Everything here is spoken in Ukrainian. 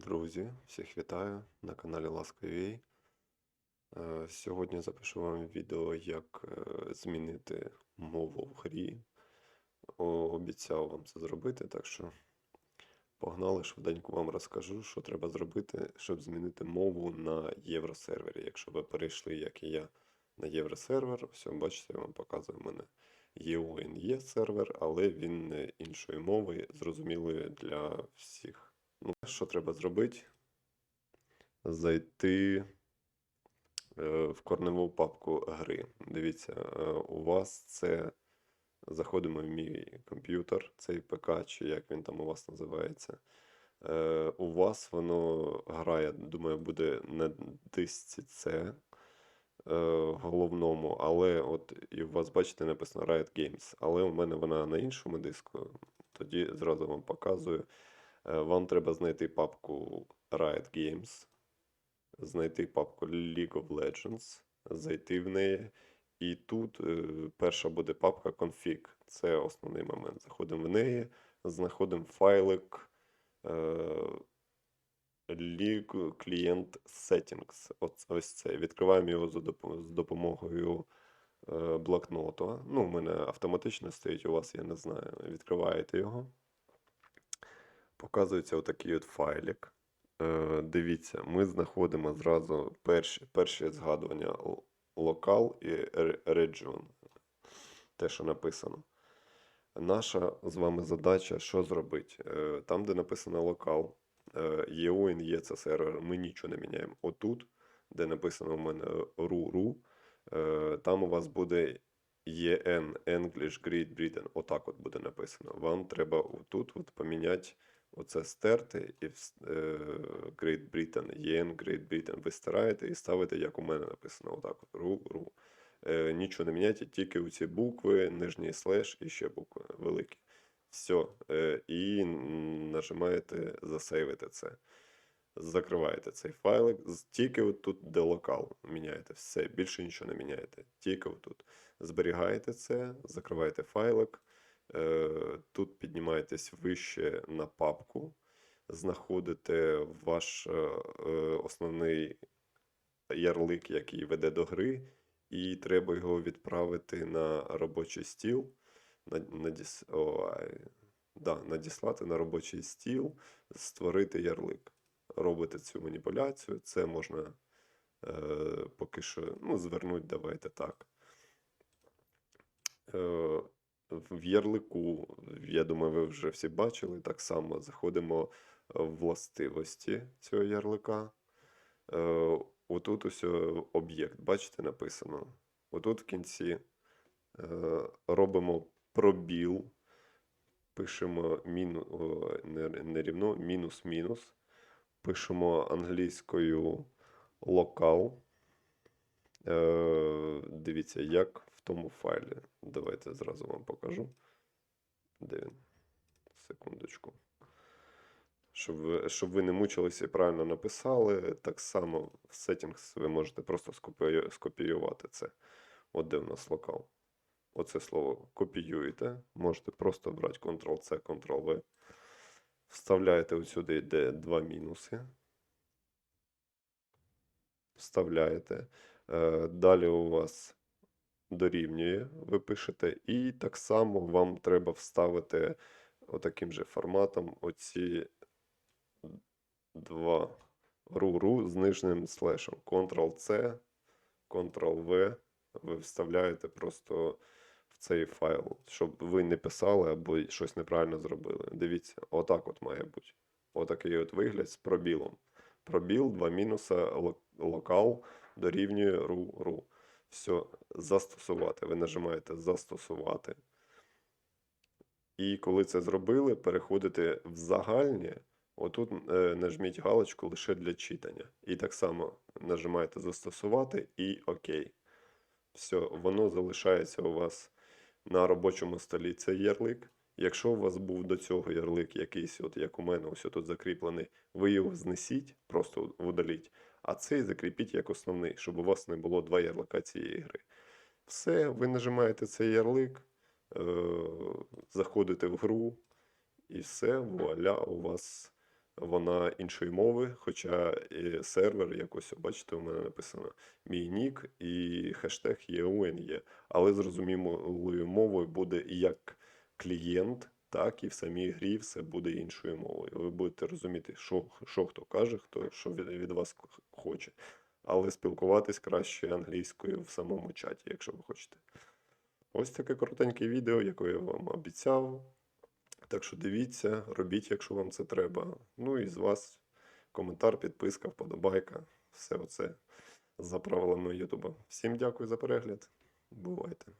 Друзі, всіх вітаю на каналі Ласковій. Е, Сьогодні запишу вам відео, як е, змінити мову в грі. Обіцяв вам це зробити, так що погнали, швиденько вам розкажу, що треба зробити, щоб змінити мову на євросервері. Якщо ви перейшли, як і я, на євросервер, все, бачите, я вам показую в мене є сервер, але він не іншої мови, зрозумілої для всіх. Ну, що треба зробити? Зайти е, в корневу папку гри. Дивіться, е, у вас це. Заходимо в мій комп'ютер, цей ПК, чи як він там у вас називається. Е, у вас воно грає, думаю, буде на дисці C е, головному, але от і у вас, бачите, написано Riot Games. Але у мене вона на іншому диску. Тоді зразу вам показую. Е, Вам треба знайти папку Riot Games, знайти папку League of Legends, зайти в неї. І тут е, перша буде папка config. Це основний момент. Заходимо в неї, знаходимо файлик е, League Client Settings. Ось це. Відкриваємо його з допомогою блокноту. Ну, у мене автоматично стоїть, у вас я не знаю. Відкриваєте його. Показується отакий от файлик. Е, дивіться, ми знаходимо зразу перші, перші згадування локал і region. Те, що написано. Наша з вами задача що зробити? Е, Там, де написано локал, е, EU є це сервер, ми нічого не міняємо. Отут, де написано у мене RU, е, там у вас буде EN, English, Great Britain. Отак от буде написано. Вам треба тут от поміняти оце стерти і е, Great Britain, EN, Great Britain. Ви стираєте і ставите, як у мене написано. Отак RU. Е, нічого не міняйте, тільки у ці букви, нижній слеш і ще букви великі. Все. Е, і нажимаєте засейвити це. Закриваєте цей файлик. Тільки тут, де локал, міняєте все. Більше нічого не міняєте. Тільки отут. Зберігаєте це, закриваєте файлик. Е, тут піднімаєтесь вище на папку, знаходите ваш е, е, основний ярлик, який веде до гри, і треба його відправити на робочий стіл. Надіс... Ой, да, надіслати на робочий стіл, створити ярлик. Робите цю маніпуляцію, це можна е, поки що ну, звернути, давайте так. Е, в ярлику, я думаю, ви вже всі бачили, так само заходимо в властивості цього ярлика. Е, Отут ось е, об'єкт, бачите, написано. Отут в кінці е, робимо пробіл, пишемо міну, не, рівно, мінус-мінус, пишемо англійською локал. Дивіться, як в тому файлі. Давайте зразу вам покажу. Де він? Секундочку. Щоб ви, щоб ви не мучилися і правильно написали, так само в settings ви можете просто скопіювати це. От де в нас локал. Оце слово копіюєте. Можете просто брати Ctrl-C, Ctrl-V. Вставляєте от сюди, де два мінуси. Вставляєте. Е, Далі у вас дорівнює, ви пишете, і так само вам треба вставити отаким же форматом оці два ру-ру з нижнім слешем. Ctrl-C, Ctrl-V. Ви вставляєте просто в цей файл, щоб ви не писали або щось неправильно зробили. Дивіться, отак от має бути. Отакий от вигляд з пробілом. Пробіл, два мінуса, локал дорівнює ру-ру. Все, застосувати. Ви нажимаєте застосувати. І коли це зробили, переходите в загальні. Отут е, нажміть галочку лише для читання. І так само нажимаєте застосувати і ОК. Все, воно залишається у вас на робочому столі цей ярлик. Якщо у вас був до цього ярлик якийсь, от як у мене, ось тут закріплений, ви його знесіть, просто удаліть, а цей закріпіть як основний, щоб у вас не було два ярлика цієї гри. Все, ви нажимаєте цей ярлик, е, заходите в гру, і все, вуаля, у вас вона іншої мови, хоча і сервер якось, бачите, у мене написано мій нік і хештег ЄУНЄ. Але зрозумілою мовою буде як клієнт, так і в самій грі все буде іншою мовою. Ви будете розуміти, що, що хто каже, хто що від, від вас хоче. Але спілкуватись краще англійською в самому чаті, якщо ви хочете. Ось таке коротеньке відео, яке я вам обіцяв. Так що дивіться, робіть, якщо вам це треба. Ну і з вас коментар, підписка, вподобайка. Все оце за правилами Ютуба. Всім дякую за перегляд. Бувайте!